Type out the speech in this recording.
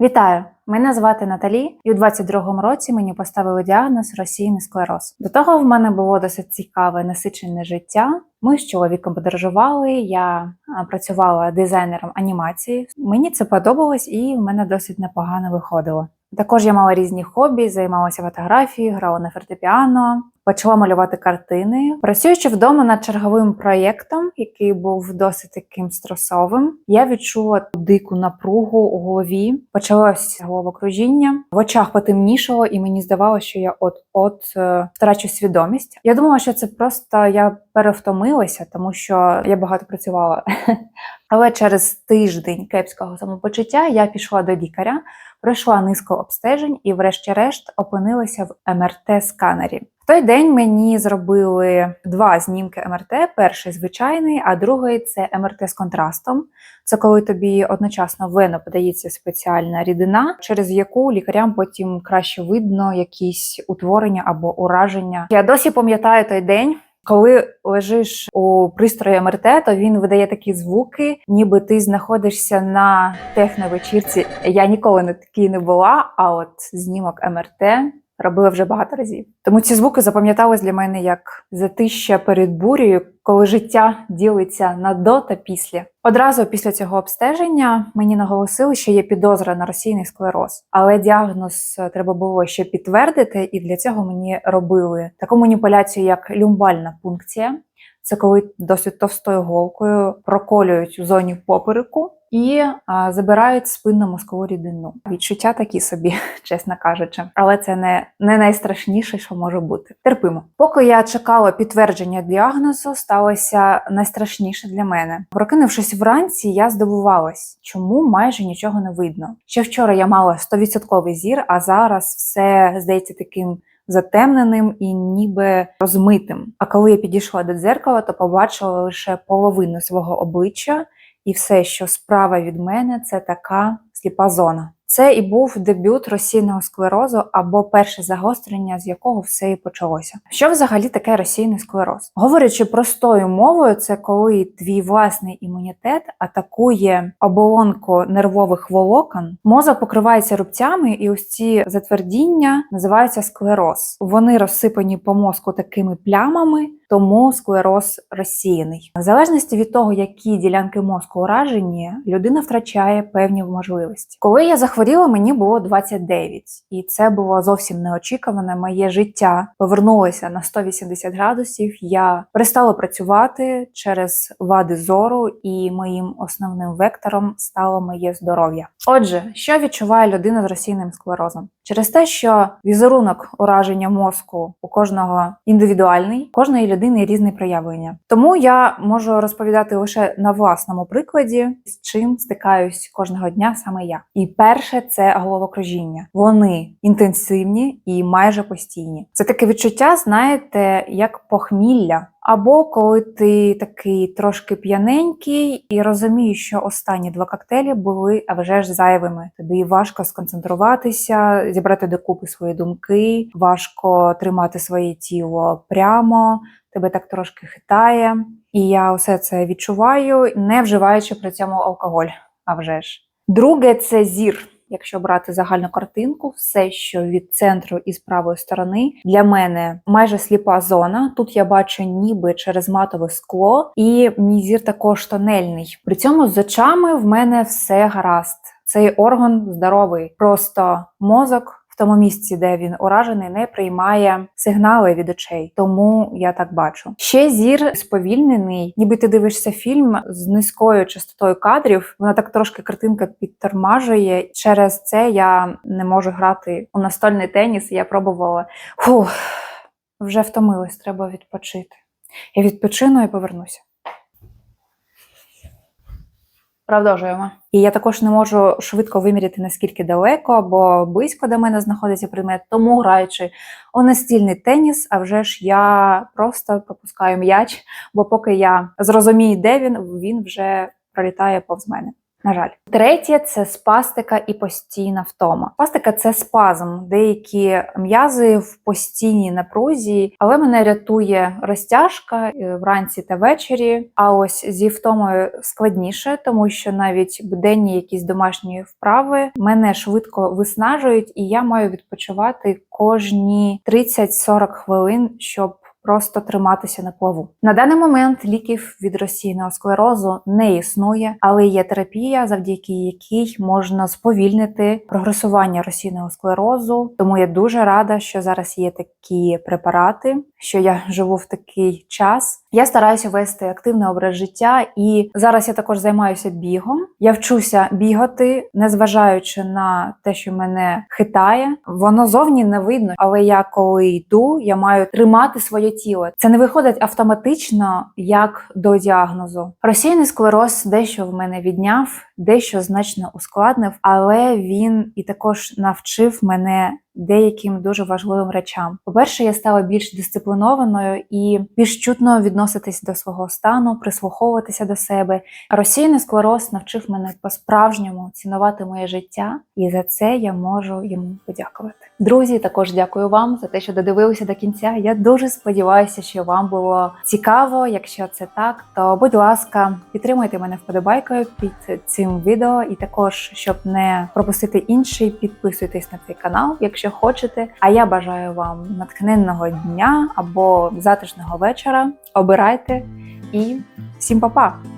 Вітаю! Мене звати Наталі, і у 22-му році мені поставили діагноз розсіяний склероз. До того в мене було досить цікаве насичене життя. Ми з чоловіком подорожували. Я працювала дизайнером анімації. Мені це подобалось, і в мене досить непогано виходило. Також я мала різні хобі, займалася фотографією, грала на фортепіано, почала малювати картини. Працюючи вдома над черговим проєктом, який був досить таким стресовим, я відчула дику напругу у голові. Почалось головокружіння, в очах потемнішало, і мені здавалося, що я от-от е, втрачу свідомість. Я думала, що це просто я перевтомилася, тому що я багато працювала. Але через тиждень кепського самопочуття я пішла до лікаря, пройшла низку обстежень і, врешті-решт, опинилася в МРТ-сканері. В той день мені зробили два знімки МРТ: перший звичайний, а другий це МРТ з контрастом. Це коли тобі одночасно в вену подається спеціальна рідина, через яку лікарям потім краще видно якісь утворення або ураження. Я досі пам'ятаю той день. Коли лежиш у пристрої МРТ, то він видає такі звуки, ніби ти знаходишся на техновечірці. Я ніколи не такій не була, а от знімок МРТ робила вже багато разів. Тому ці звуки запам'ятались для мене як затища перед бурею, коли життя ділиться на до та після. Одразу після цього обстеження мені наголосили, що є підозра на російний склероз, але діагноз е, треба було ще підтвердити, і для цього мені робили таку маніпуляцію, як люмбальна пункція. Це коли досить товстою голкою проколюють у зоні попереку і а, забирають спинну мозкову рідину. Відчуття такі собі, чесно кажучи, але це не, не найстрашніше, що може бути. Терпимо. Поки я чекала підтвердження діагнозу, сталося найстрашніше для мене. Прокинувшись вранці, я здивувалась, чому майже нічого не видно. Ще вчора я мала 100% зір, а зараз все здається таким затемненим і ніби розмитим. А коли я підійшла до дзеркала, то побачила лише половину свого обличчя, і все, що справа від мене, це така сліпа зона. Це і був дебют розсійного склерозу або перше загострення, з якого все і почалося. Що взагалі таке розсійний склероз? Говорячи простою мовою, це коли твій власний імунітет атакує оболонку нервових волокон, мозок покривається рубцями, і ось ці затвердіння називаються склероз. Вони розсипані по мозку такими плямами. Тому склероз розсіяний. В залежності від того, які ділянки мозку уражені, людина втрачає певні можливості. Коли я захворіла, мені було 29, і це було зовсім неочікуване. Моє життя повернулося на 180 градусів. Я перестала працювати через вади зору, і моїм основним вектором стало моє здоров'я. Отже, що відчуває людина з розсійним склерозом? Через те, що візерунок ураження мозку у кожного індивідуальний, кожної людини різне проявлення. Тому я можу розповідати лише на власному прикладі, з чим стикаюсь кожного дня саме я. І перше це головокружіння. Вони інтенсивні і майже постійні. Це таке відчуття, знаєте, як похмілля. Або коли ти такий трошки п'яненький і розумієш, що останні два коктейлі були а вже ж зайвими. Тобі важко сконцентруватися, зібрати докупи свої думки, важко тримати своє тіло прямо, тебе так трошки хитає. І я усе це відчуваю, не вживаючи при цьому алкоголь. А вже ж. Друге це зір. Якщо брати загальну картинку, все, що від центру і з правої сторони, для мене майже сліпа зона. Тут я бачу ніби через матове скло, і мій зір також тонельний. При цьому з очами в мене все гаразд. Цей орган здоровий, просто мозок. Тому місці, де він уражений, не приймає сигнали від очей, тому я так бачу. Ще зір сповільнений, ніби ти дивишся фільм з низькою частотою кадрів. Вона так трошки картинка підтормажує. Через це я не можу грати у настольний теніс. Я пробувала Фух, вже втомилась, треба відпочити. Я відпочину і повернуся. Продовжуємо. І я також не можу швидко виміряти наскільки далеко або близько до мене знаходиться предмет, тому граючи у настільний теніс, а вже ж я просто пропускаю м'яч, бо поки я зрозумію, де він, він вже пролітає повз мене. На жаль, третє це спастика і постійна втома. Спастика це спазм, деякі м'язи в постійній напрузі, але мене рятує розтяжка е, вранці та ввечері. А ось зі втомою складніше, тому що навіть буденні якісь домашні вправи мене швидко виснажують, і я маю відпочивати кожні 30-40 хвилин, щоб просто триматися на плаву. На даний момент ліків від розсійного склерозу не існує, але є терапія, завдяки якій можна сповільнити прогресування розсійного склерозу. Тому я дуже рада, що зараз є такі препарати, що я живу в такий час. Я стараюся вести активний образ життя, і зараз я також займаюся бігом. Я вчуся бігати, незважаючи на те, що мене хитає. Воно зовні не видно, але я коли йду, я маю тримати своє тіло. Це не виходить автоматично як до діагнозу. Російний склероз дещо в мене відняв, дещо значно ускладнив, але він і також навчив мене. Деяким дуже важливим речам. По-перше, я стала більш дисциплінованою і більш чутно відноситись до свого стану, прислуховуватися до себе. Російний склероз навчив мене по-справжньому цінувати моє життя, і за це я можу йому подякувати. Друзі, також дякую вам за те, що додивилися до кінця. Я дуже сподіваюся, що вам було цікаво. Якщо це так, то будь ласка, підтримуйте мене вподобайкою під цим відео, і також, щоб не пропустити інший, підписуйтесь на цей канал, якщо хочете. А я бажаю вам натхненного дня або затишного вечора. Обирайте і всім па-па!